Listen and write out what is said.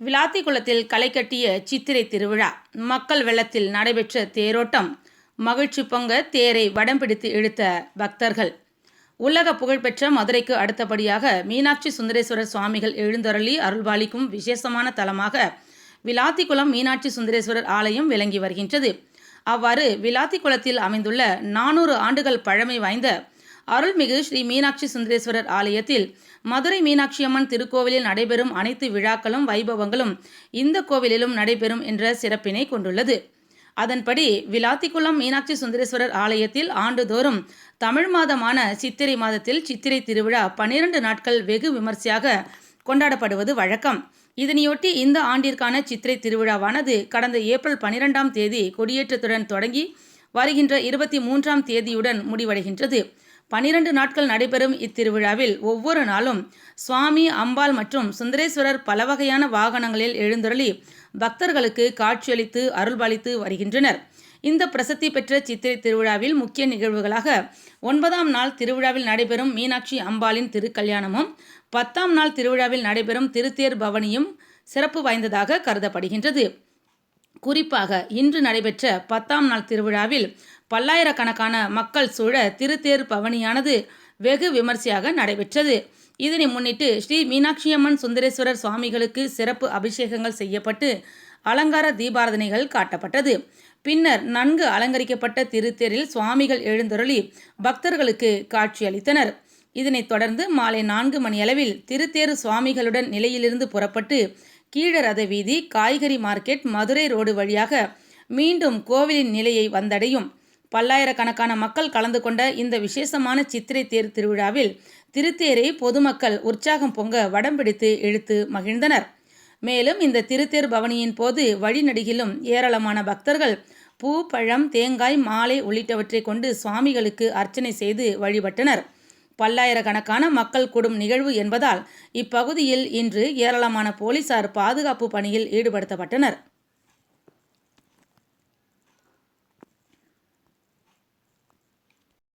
விளாத்திக்குளத்தில் களை கட்டிய சித்திரை திருவிழா. மக்கள் வெள்ளத்தில் நடைபெற்ற தேரோட்டம் மகிழ்ச்சி பொங்க தேரை வடம் பிடித்து இழுத்த பக்தர்கள். உலக புகழ்பெற்ற மதுரைக்கு அடுத்தபடியாக மீனாட்சி சுந்தரேஸ்வரர் சுவாமிகள் எழுந்தருளி அருள்பாலிக்கும் விசேஷமான தலமாக விளாத்திக்குளம் மீனாட்சி சுந்தரேஸ்வரர் ஆலயம் விளங்கி வருகின்றது. அவ்வாறு விளாத்திக்குளத்தில் அமைந்துள்ள நானூறு ஆண்டுகள் பழமை வாய்ந்த அருள்மிகு ஸ்ரீ மீனாட்சி சுந்தரேஸ்வரர் ஆலயத்தில் மதுரை மீனாட்சி அம்மன் திருக்கோவிலில் நடைபெறும் அனைத்து விழாக்களும் வைபவங்களும் இந்த கோவிலிலும் நடைபெறும் என்ற சிறப்பினை கொண்டுள்ளது. அதன்படி விளாத்திக்குளம் மீனாட்சி சுந்தரேஸ்வரர் ஆலயத்தில் ஆண்டுதோறும் தமிழ் மாதமான சித்திரை மாதத்தில் சித்திரை திருவிழா பன்னிரண்டு நாட்கள் வெகு விமர்சையாக கொண்டாடப்படுவது வழக்கம். இதனையொட்டி இந்த ஆண்டிற்கான சித்திரை திருவிழாவானது கடந்த ஏப்ரல் பனிரெண்டாம் தேதி கொடியேற்றத்துடன் தொடங்கி வருகின்ற இருபத்தி மூன்றாம் தேதியுடன் முடிவடைகின்றது. பனிரெண்டு நாட்கள் நடைபெறும் இத்திருவிழாவில் ஒவ்வொரு நாளும் சுவாமி அம்பாள் மற்றும் சுந்தரேஸ்வரர் பல வகையான வாகனங்களில் எழுந்தருளி பக்தர்களுக்கு காட்சியளித்து அருள்பாலித்து வருகின்றனர். இந்த பிரசித்தி பெற்ற சித்திரை திருவிழாவில் முக்கிய நிகழ்வுகளாக ஒன்பதாம் நாள் திருவிழாவில் நடைபெறும் மீனாட்சி அம்பாளின் திருக்கல்யாணமும் பத்தாம் நாள் திருவிழாவில் நடைபெறும் திருத்தேர் பவனியும் சிறப்பு வாய்ந்ததாக கருதப்படுகின்றது. குறிப்பாக இன்று நடைபெற்ற பத்தாம் நாள் திருவிழாவில் பல்லாயிரக்கணக்கான மக்கள் சூழ திருத்தேர் பவனியானது வெகு விமர்சையாக நடைபெற்றது. இதனை முன்னிட்டு ஸ்ரீ மீனாட்சியம்மன் சுந்தரேஸ்வரர் சுவாமிகளுக்கு சிறப்பு அபிஷேகங்கள் செய்யப்பட்டு அலங்கார தீபாரதனைகள் காட்டப்பட்டது. பின்னர் நன்கு அலங்கரிக்கப்பட்ட திருத்தேரில் சுவாமிகள் எழுந்தருளி பக்தர்களுக்கு காட்சியளித்தனர் இதனைத் தொடர்ந்து மாலை நான்கு மணியளவில் திருத்தேரு சுவாமிகளுடன் நிலையிலிருந்து புறப்பட்டு கீழரத வீதி காய்கறி மார்க்கெட் மதுரை ரோடு வழியாக மீண்டும் கோவிலின் நிலையை வந்தடையும். பல்லாயிரக்கணக்கான மக்கள் கலந்து கொண்ட இந்த விசேஷமான சித்திரை தேர் திருவிழாவில் திருத்தேரை பொதுமக்கள் உற்சாகம் பொங்க வடம் பிடித்து இழுத்து மகிழ்ந்தனர். மேலும் இந்த திருத்தேர் பவனியின் போது வழிநடிகிலும் ஏராளமான பக்தர்கள் பூ பழம் தேங்காய் மாலை உள்ளிட்டவற்றை கொண்டு சுவாமிகளுக்கு அர்ச்சனை செய்து வழிபட்டனர். பல்லாயிரக்கணக்கான மக்கள் கூடும் நிகழ்வு என்பதால் இப்பகுதியில் இன்று ஏராளமான போலீசார் பாதுகாப்பு பணியில் ஈடுபடுத்தப்பட்டனர்.